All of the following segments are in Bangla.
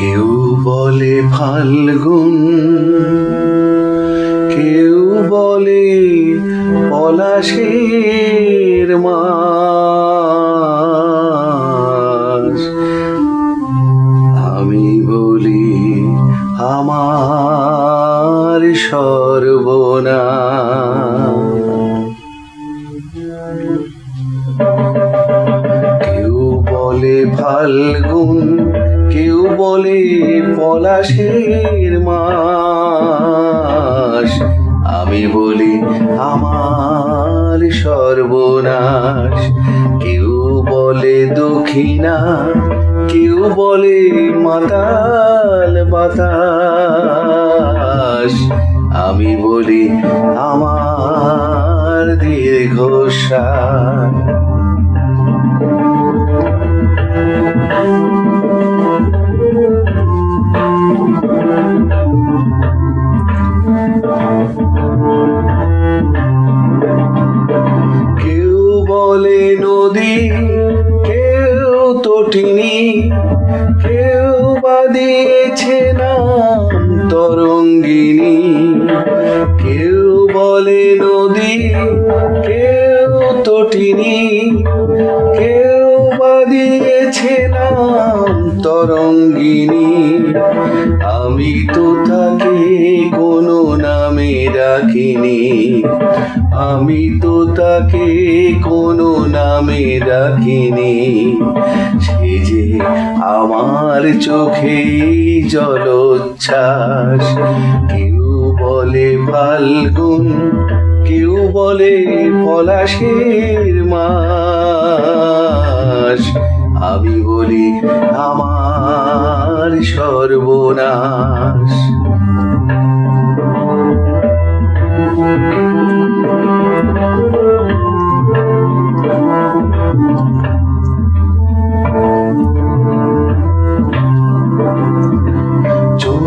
কেউ বলে ফাল্গুন কেউ বলে পলাশের মাস। আমি বলি আমার সর্বনাশ। কেউ বলে ফাল্গুন বলে পলাশের মাস। আমি বলি, আমার সর্বনাশ। কেউ বলে দক্ষিণা কেউ বলে মাতাল বাতাস। আমি বলি, আমার দীর্ঘশ্বাস। কেউ বলে নদী, কেউ তটিনী কেউ বা দিয়েছে নাম তরঙ্গিনী। কেউ বলে নদী, কেউ তটিনী কেউ বা দিয়েছে নাম তরঙ্গিনী আমি তো তাকে কোনো নামে ডাকিনি। আমি তো তাকে কোনো নামে ডাকিনি। সে যে আমার চোখে জলোচ্ছ্বাস, কেউ বলে ফাল্গুন, কেউ বলে পলাশের মাস। আমি বলি আমার সর্বনাশ।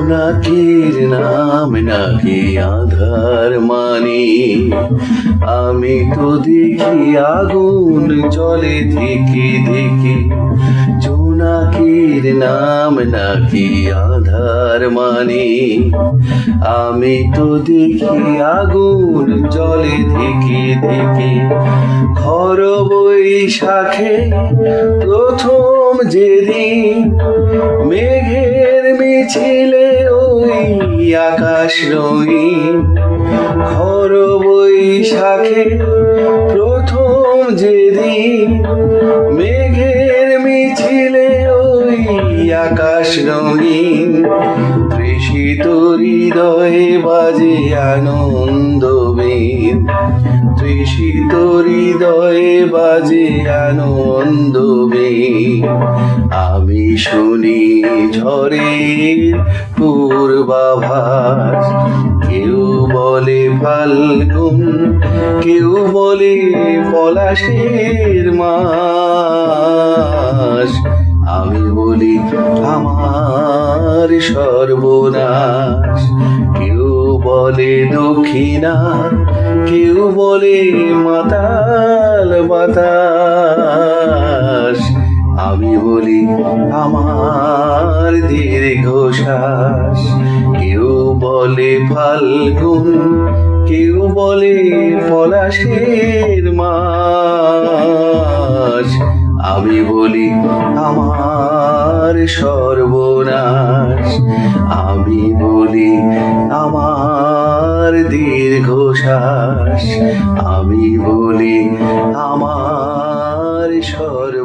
জোনাকির নাম, নাকি আধার মানি? আমি তো দেখি আগুন জলে থেকে দেখি জোনাকির নাম, নাকি আধার মানি? আমি তো দেখি আগুন জলে থেকে দেখি খর বৈশাখে প্রথম যেদিন মেঘের মিছিলে ওই আকাশ রঙিন খর বৈশাখে প্রথম যেদিন মেঘের মিছিলে ওই আকাশ রঙিন তৃষিত হৃদয়ে বাজে আনন্দ তৃষিত হৃদয়ে বাজে আনন্দ আমি শুনি ঝড়ের পূর্বাভাস। কেউ বলে ফাল্গুন, কেউ বলে পলাশের মাস। আমি বলি, আমার সর্বনাশ। কেউ বলে দক্ষিণা, কেউ বলে মাতাল বাতাস। আমি বলি, আমার দীর্ঘশ্বাস কেউ বলে ফাল্গুন, কেউ বলে পলাশের মাস। আমি বলি, আমার সর্বনাশ। আমি বলি আমার দীর্ঘশ্বাস আমি বলি আমার সর্ব